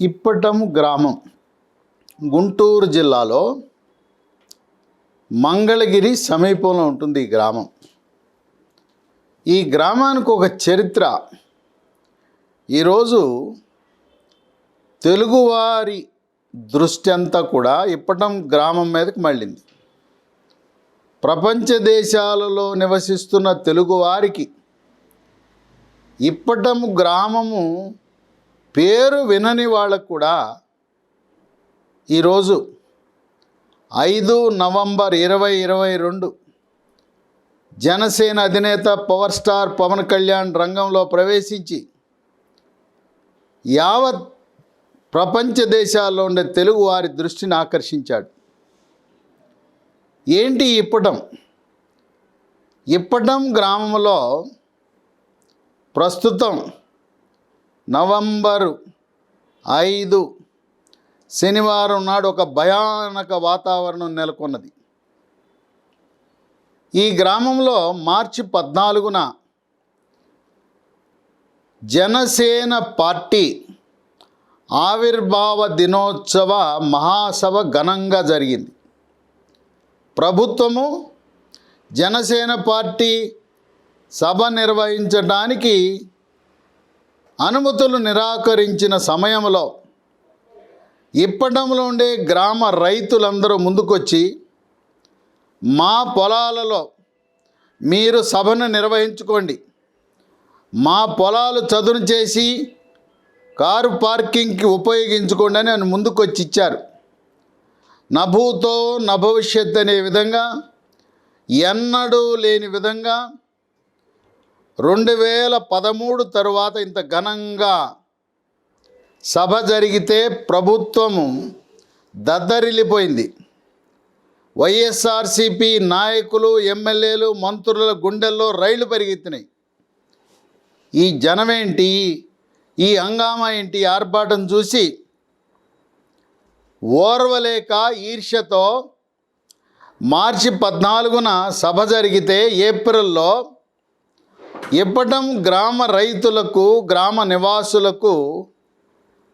ఇప్పటం గ్రామం. గుంటూరు జిల్లాలో మంగళగిరి సమీపంలో ఉంటుంది ఈ గ్రామం. ఈ గ్రామానికి ఒక చరిత్ర. ఈరోజు తెలుగువారి దృష్టి అంతా కూడా ఇప్పటం గ్రామం మీదకి మళ్ళింది. ప్రపంచ దేశాలలో నివసిస్తున్న తెలుగువారికి ఇప్పటం గ్రామము పేరు వినని వాళ్ళకు కూడా ఈరోజు ఐదు నవంబర్ ఇరవై ఇరవై రెండు జనసేన అధినేత పవర్ స్టార్ పవన్ కళ్యాణ్ రంగంలో ప్రవేశించి యావత్ ప్రపంచ దేశాల్లో ఉండే తెలుగు వారి దృష్టిని ఆకర్షించాడు. ఏంటి ఇప్పటం ఇప్పటం గ్రామంలో ప్రస్తుతం నవంబరు ఐదు శనివారం నాడు ఒక భయానక వాతావరణం నెలకొన్నది. ఈ గ్రామంలో మార్చి పద్నాలుగున జనసేన పార్టీ ఆవిర్భావ దినోత్సవ మహాసభ ఘనంగా జరిగింది. ప్రభుత్వము జనసేన పార్టీ సభ నిర్వహించడానికి అనుమతులు నిరాకరించిన సమయంలో ఇప్పటంలో ఉండే గ్రామ రైతులందరూ ముందుకొచ్చి మా పొలాలలో మీరు సభను నిర్వహించుకోండి. మా పొలాలు చదును చేసి కారు పార్కింగ్కి ఉపయోగించుకోండి అని ఆయన ముందుకొచ్చి ఇచ్చారు. నభూతో నభవిష్యత్ అనే విధంగా ఎన్నడూ లేని విధంగా రెండు వేల పదమూడు తరువాత ఇంత ఘనంగా సభ జరిగితే ప్రభుత్వము దద్దరిల్లిపోయింది. వైఎస్ఆర్సిపి నాయకులు ఎమ్మెల్యేలు మంత్రుల గుండెల్లో రైళ్ళు పరిగెత్తినాయి. ఈ జనమేంటి? ఈ హంగామా ఏంటి? ఆర్భాటం చూసి ఓర్వలేక ఈర్ష్యతో మార్చి పద్నాలుగున సభ జరిగితే ఏప్రిల్లో ఇప్పటం గ్రామ రైతులకు గ్రామ నివాసులకు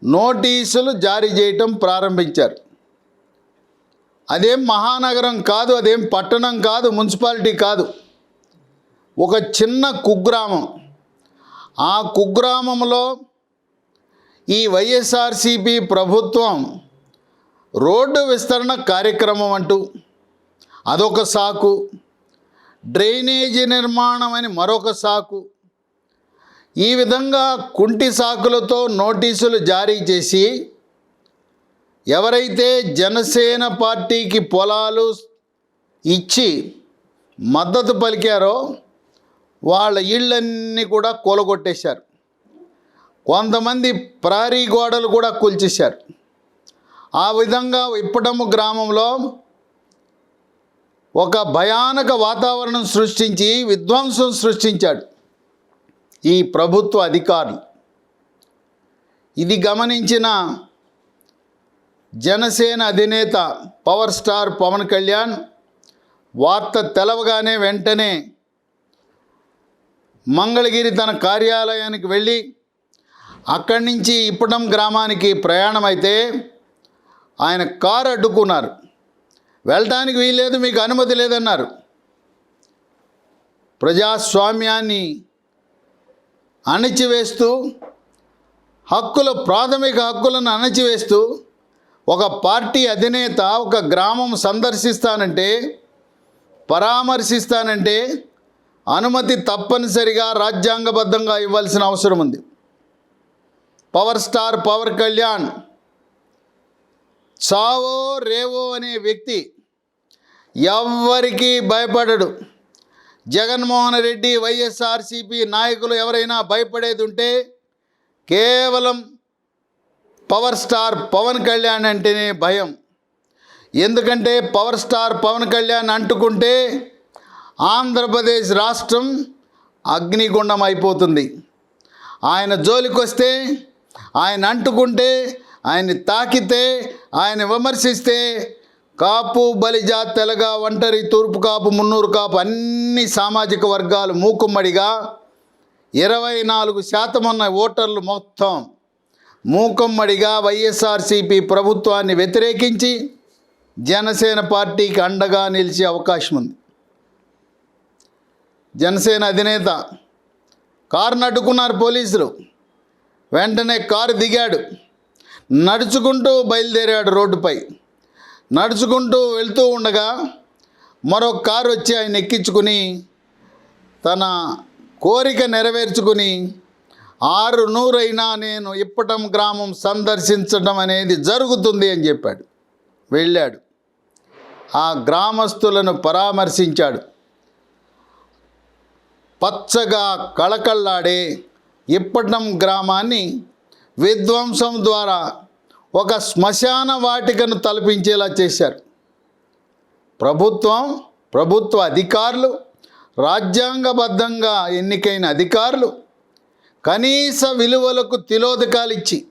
నోటీసులు జారీ చేయటం ప్రారంభించారు. అదేం మహానగరం కాదు అదేం పట్టణం కాదు మున్సిపాలిటీ కాదు. ఒక చిన్న కుగ్రామం. ఆ కుగ్రామంలో ఈ వైఎస్ఆర్సిపి ప్రభుత్వం రోడ్డు విస్తరణ కార్యక్రమం అంటూ అదొక సాకు. డ్రైనేజీ నిర్మాణం అని మరొక సాకు. ఈ విధంగా కుంటి సాకులతో నోటీసులు జారీ చేసి ఎవరైతే జనసేన పార్టీకి పొలాలు ఇచ్చి మద్దతు పలికారో వాళ్ళ ఇళ్ళన్నీ కూడా కూలగొట్టేశారు. కొంతమంది ప్రారీ గోడలు కూడా కూల్చేశారు. ఆ విధంగా ఇప్పటము గ్రామంలో ఒక భయానక వాతావరణం సృష్టించి విధ్వంసం సృష్టించాడు ఈ ప్రభుత్వ అధికారులు. ఇది గమనించిన జనసేన అధినేత పవర్ స్టార్ పవన్ కళ్యాణ్ వార్త తెలవగానే వెంటనే మంగళగిరి తన కార్యాలయానికి వెళ్ళి అక్కడి నుంచి ఇప్పటం గ్రామానికి ప్రయాణం అయితే ఆయన కారు అడ్డుకున్నారు. వెళ్ళటానికి వీల్లేదు మీకు అనుమతి లేదన్నారు. ప్రజాస్వామ్యాన్ని అణచివేస్తూ హక్కుల ప్రాథమిక హక్కులను అణచివేస్తూ ఒక పార్టీ అధినేత ఒక గ్రామం సందర్శిస్తానంటే పరామర్శిస్తానంటే అనుమతి తప్పనిసరిగా రాజ్యాంగబద్ధంగా ఇవ్వాల్సిన అవసరం ఉంది. పవర్ స్టార్ పవర్ కళ్యాణ్ చావో రేవో అనే వ్యక్తి ఎవ్వరికీ భయపడడు. జగన్మోహన్ రెడ్డి వైఎస్ఆర్సిపి నాయకులు ఎవరైనా భయపడేది ఉంటే కేవలం పవర్ స్టార్ పవన్ కళ్యాణ్ అంటేనే భయం. ఎందుకంటే పవర్ స్టార్ పవన్ కళ్యాణ్ అంటుకుంటే ఆంధ్రప్రదేశ్ రాష్ట్రం అగ్నిగుండం అయిపోతుంది. ఆయన జోలికొస్తే ఆయన అంటుకుంటే ఆయన్ని తాకితే ఆయన విమర్శిస్తే కాపు బలిజ తెలగ ఒంటరి తూర్పు కాపు మున్నూరు కాపు అన్ని సామాజిక వర్గాలు మూకుమ్మడిగా ఇరవై నాలుగు శాతం ఉన్న ఓటర్లు మొత్తం మూకమ్మడిగా వైఎస్ఆర్సీపీ ప్రభుత్వాన్ని వ్యతిరేకించి జనసేన పార్టీకి అండగా నిలిచే అవకాశం ఉంది. జనసేన అధినేత కారును అడ్డుకున్నారు పోలీసులు. వెంటనే కారు దిగాడు. నడుచుకుంటూ బయలుదేరాడు రోడ్డుపై. నడుచుకుంటూ వెళ్తూ ఉండగా మరో కారు వచ్చి ఆయన ఎక్కించుకుని తన కోరిక నెరవేర్చుకుని ఆరు నూరైనా నేను ఇప్పటం గ్రామం సందర్శించడం అనేది జరుగుతుంది అని చెప్పాడు. వెళ్ళాడు. ఆ గ్రామస్తులను పరామర్శించాడు. పచ్చగా కళకళ్ళాడే ఇప్పటం గ్రామాన్ని విధ్వంసం ద్వారా ఒక శ్మశాన వాటికను తలపించేలా చేశారు. ప్రభుత్వం ప్రభుత్వ అధికారులు రాజ్యాంగబద్ధంగా ఎన్నికైన అధికారులు కనీస విలువలకు తిలోదకాలు ఇచ్చి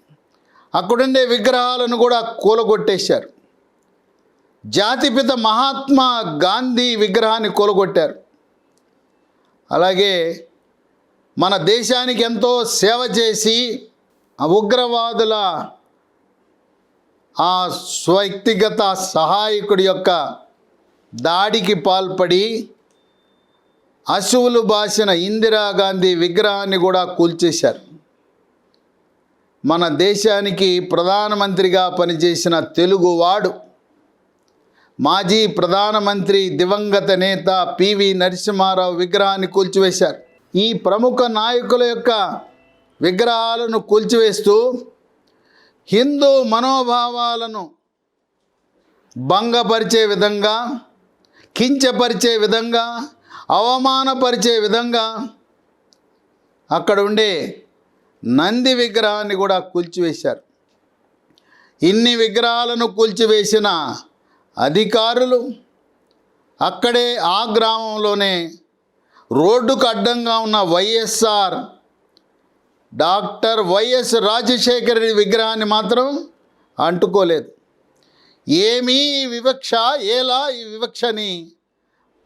అక్కడుండే విగ్రహాలను కూడా కూలగొట్టేశారు. జాతిపిత మహాత్మా గాంధీ విగ్రహాన్ని కూలగొట్టారు. అలాగే మన దేశానికి ఎంతో సేవ చేసి ఉగ్రవాదుల ఆ స్వక్తిగత సహాయకుడి యొక్క దాడికి పాల్పడి అశువులు బాసిన ఇందిరాగాంధీ విగ్రహాన్ని కూడా కూల్చేశారు. మన దేశానికి ప్రధానమంత్రిగా పనిచేసిన తెలుగువాడు మాజీ ప్రధానమంత్రి దివంగత నేత పివి నరసింహారావు విగ్రహాన్ని కూల్చివేశారు. ఈ ప్రముఖ నాయకుల యొక్క విగ్రహాలను కూల్చివేస్తూ హిందూ మనోభావాలను భంగపరిచే విధంగా కించపరిచే విధంగా అవమానపరిచే విధంగా అక్కడ ఉండే నంది విగ్రహాన్ని కూడా కూల్చివేశారు. ఇన్ని విగ్రహాలను కూల్చివేసిన అధికారులు అక్కడే ఆ గ్రామంలోనే రోడ్డుకు అడ్డంగా ఉన్న YSR doctor YS Rajasekhara Reddy విగ్రహాన్ని మాత్రం అంటుకోలేదు. ఏమీ వివక్ష ఏలా ఈ వివక్షని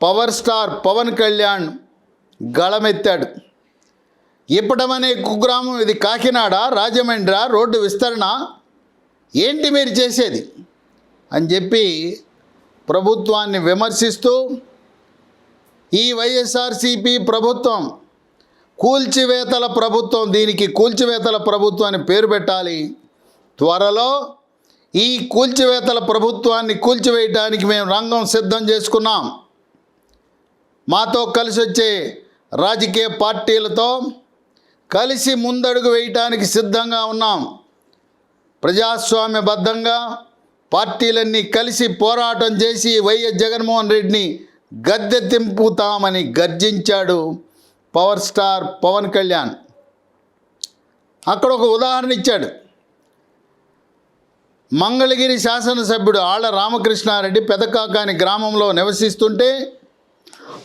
పవర్ స్టార్ పవన్ కళ్యాణ్ గళమెత్తాడు. ఇప్పటమనే కుగ్రామం ఇది కాకినాడ రాజమండ్రి రోడ్డు విస్తరణ. ఏంటి మీరు చేసేది? అని చెప్పి ప్రభుత్వాన్ని విమర్శిస్తూ ఈ వైఎస్ఆర్సిపి ప్రభుత్వం కూల్చివేతల ప్రభుత్వం దీనికి కూల్చివేతల ప్రభుత్వం అని పేరు పెట్టాలి. త్వరలో ఈ కూల్చివేతల ప్రభుత్వాన్ని కూల్చివేయటానికి మేము రంగం సిద్ధం చేసుకున్నాం. మాతో కలిసి వచ్చే రాజకీయ పార్టీలతో కలిసి ముందడుగు వేయటానికి సిద్ధంగా ఉన్నాం. ప్రజాస్వామ్యబద్ధంగా పార్టీలన్నీ కలిసి పోరాటం చేసి వైఎస్ జగన్మోహన్ రెడ్డిని గద్దె తింపుతామని గర్జించాడు. Power star Pawan Kalyan. అక్కడ ఒక ఉదాహరణ ఇచ్చాడు. మంగళగిరి శాసనసభ్యుడు ఆళ్ళ రామకృష్ణారెడ్డి పెదకాకాని గ్రామంలో నివసిస్తుంటే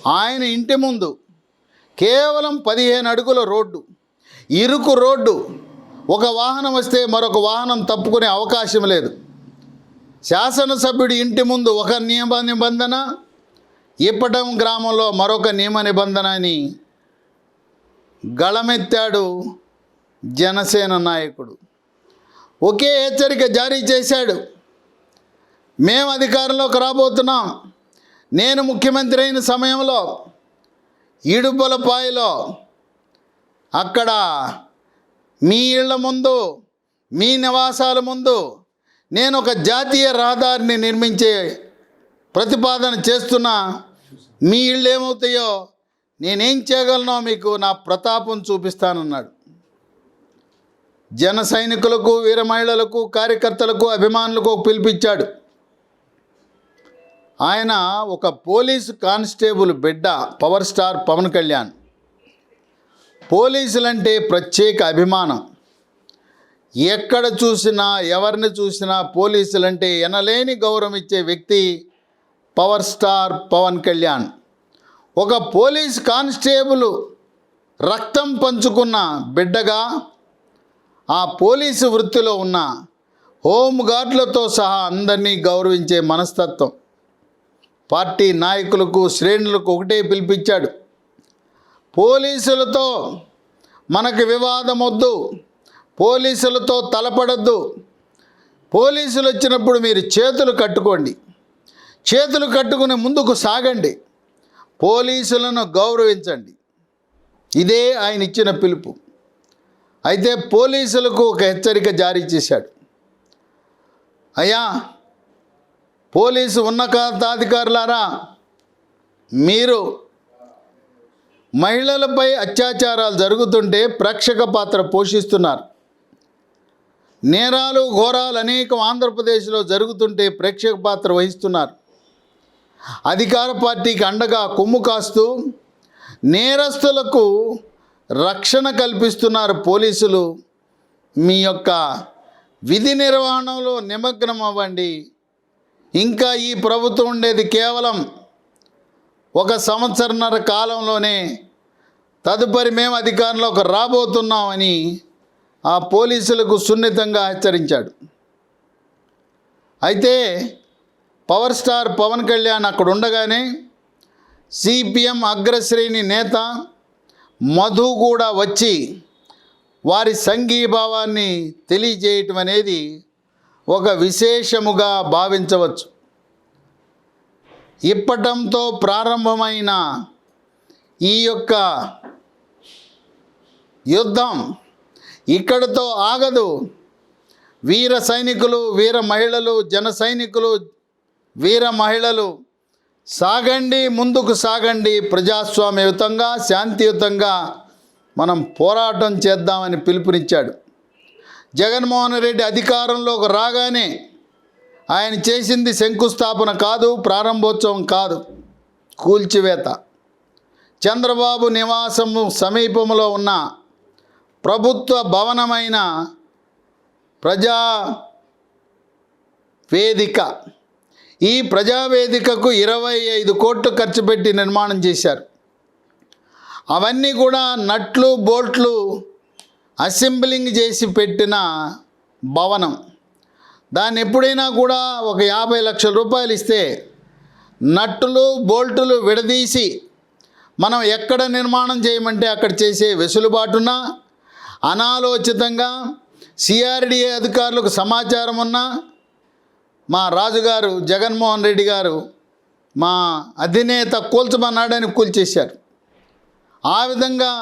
ఆయన ఇంటి ముందు కేవలం పదిహేను అడుగుల రోడ్డు ఇరుకు రోడ్డు ఒక వాహనం వస్తే మరొక వాహనం తప్పుకునే అవకాశం లేదు. శాసనసభ్యుడి ఇంటి ముందు ఒక నియమ నిబంధన ఇప్పటం గ్రామంలో మరొక నియమ నిబంధన అని గళమెత్తాడు జనసేన నాయకుడు. ఒకే హెచ్చరిక జారీ చేశాడు. మేము అధికారంలోకి రాబోతున్నాం. నేను ముఖ్యమంత్రి అయిన సమయంలో ఇడుపలపాయలో అక్కడ మీ ఇళ్ళ ముందు మీ నివాసాల ముందు నేను ఒక జాతీయ రహదారిని నిర్మించే ప్రతిపాదన చేస్తున్నా. మీ ఇళ్ళు ఏమవుతాయో నేనేం చేయగలనో మీకు నా ప్రతాపం చూపిస్తానన్నాడు. జన సైనికులకు వీర మహిళలకు కార్యకర్తలకు అభిమానులకు పిలిపించాడు. ఆయన ఒక పోలీసు కానిస్టేబుల్ బిడ్డ పవర్ స్టార్ పవన్ కళ్యాణ్. పోలీసులంటే ప్రత్యేక అభిమానం. ఎక్కడ చూసినా ఎవరిని చూసినా పోలీసులంటే ఎనలేని గౌరవం ఇచ్చే వ్యక్తి పవర్ స్టార్ పవన్ కళ్యాణ్. ఒక పోలీస్ కానిస్టేబుల్ రక్తం పంచుకున్న బిడ్డగా ఆ పోలీసు వృత్తిలో ఉన్న హోంగార్డులతో సహా అందరినీ గౌరవించే మనస్తత్వం. పార్టీ నాయకులకు శ్రేణులకు ఒకటే పిలిపించాడు. పోలీసులతో మనకు వివాదం వద్దు పోలీసులతో తలపడద్దు. పోలీసులు వచ్చినప్పుడు మీరు చేతులు కట్టుకోండి. చేతులు కట్టుకుని ముందుకు సాగండి. పోలీసులను గౌరవించండి. ఇదే ఆయన ఇచ్చిన పిలుపు. అయితే పోలీసులకు ఒక హెచ్చరిక జారీ చేశాడు. అయ్యా పోలీసు ఉన్నతాధికారులారా మీరు మహిళలపై అత్యాచారాలు జరుగుతుంటే ప్రేక్షక పాత్ర పోషిస్తున్నారు. నేరాలు ఘోరాలు అనేకం ఆంధ్రప్రదేశ్లో జరుగుతుంటే ప్రేక్షక పాత్ర వహిస్తున్నారు. అధికార పార్టీకి అండగా కొమ్ము కాస్తూ నేరస్తులకు రక్షణ కల్పిస్తున్నారు పోలీసులు. మీ యొక్క విధి నిర్వహణలో నిమగ్నం అవ్వండి. ఇంకా ఈ ప్రభుత్వం ఉండేది కేవలం ఒక సంవత్సరన్నర కాలంలోనే. తదుపరి మేము అధికారంలోకి రాబోతున్నామని ఆ పోలీసులకు సున్నితంగా హెచ్చరించాడు. అయితే పవర్ స్టార్ పవన్ కళ్యాణ్ అక్కడ ఉండగానే సిపిఎం అగ్రశ్రేణి నేత మధు కూడా వచ్చి వారి సంఘీభావాన్ని తెలియజేయటం అనేది ఒక విశేషముగా భావించవచ్చు. ఇప్పటంతో ప్రారంభమైన ఈ యొక్క యుద్ధం ఇక్కడితో ఆగదు. వీర సైనికులు వీర మహిళలు జన సైనికులు వీర మహిళలు సాగండి ముందుకు సాగండి ప్రజాస్వామ్యయుతంగా శాంతియుతంగా మనం పోరాటం చేద్దామని పిలుపునిచ్చాడు. జగన్మోహన్ రెడ్డి అధికారంలోకి రాగానే ఆయన చేసింది శంకుస్థాపన కాదు ప్రారంభోత్సవం కాదు. కూల్చివేత. చంద్రబాబు నివాసము సమీపంలో ఉన్న ప్రభుత్వ భవనమైన ప్రజా వేదిక ఈ ప్రజావేదికకు ఇరవై ఐదు కోట్లు ఖర్చు పెట్టి నిర్మాణం చేశారు. అవన్నీ కూడా నట్లు బోల్ట్లు అసెంబ్లింగ్ చేసి పెట్టిన భవనం. దాన్ని ఎప్పుడైనా కూడా ఒక యాభై లక్షల రూపాయలు ఇస్తే నట్టులు బోల్టులు విడదీసి మనం ఎక్కడ నిర్మాణం చేయమంటే అక్కడ చేసే వెసులుబాటున అనాలోచితంగా సిఆర్డిఏ అధికారులకు సమాచారం ఉన్నా మా రాజుగారు జగన్మోహన్ రెడ్డి గారు మా అధినేత కూల్చమన్నాడని కూల్చేశారు. ఆ విధంగా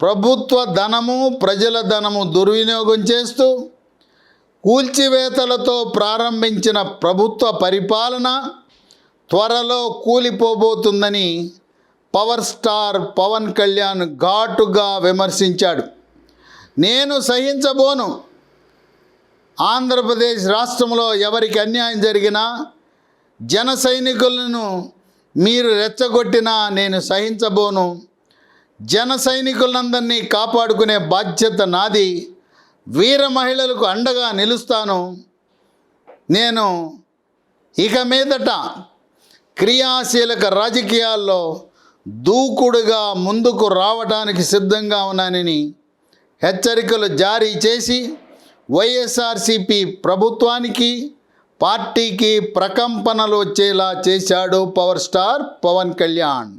ప్రభుత్వ ధనము ప్రజల ధనము దుర్వినియోగం చేస్తూ కూల్చివేతలతో ప్రారంభించిన ప్రభుత్వ పరిపాలన త్వరలో కూలిపోబోతుందని పవర్ స్టార్ పవన్ కళ్యాణ్ ఘాటుగా విమర్శించాడు. నేను సహించబోను. ఆంధ్రప్రదేశ్ రాష్ట్రంలో ఎవరికి అన్యాయం జరిగినా జన సైనికులను మీరు రెచ్చగొట్టినా నేను సహించబోను. జన సైనికులందరినీ కాపాడుకునే బాధ్యత నాది. వీర మహిళలకు అండగా నిలుస్తాను. నేను ఇక మీదట క్రియాశీలక రాజకీయాల్లో దూకుడుగా ముందుకు రావడానికి సిద్ధంగా ఉన్నానని హెచ్చరికలు జారీ చేసి వైఎస్ఆర్సిపి ప్రభుత్వానికి పార్టీకి ప్రకంపనలు వచ్చేలా చేశాడు పవర్ స్టార్ పవన్ కళ్యాణ్.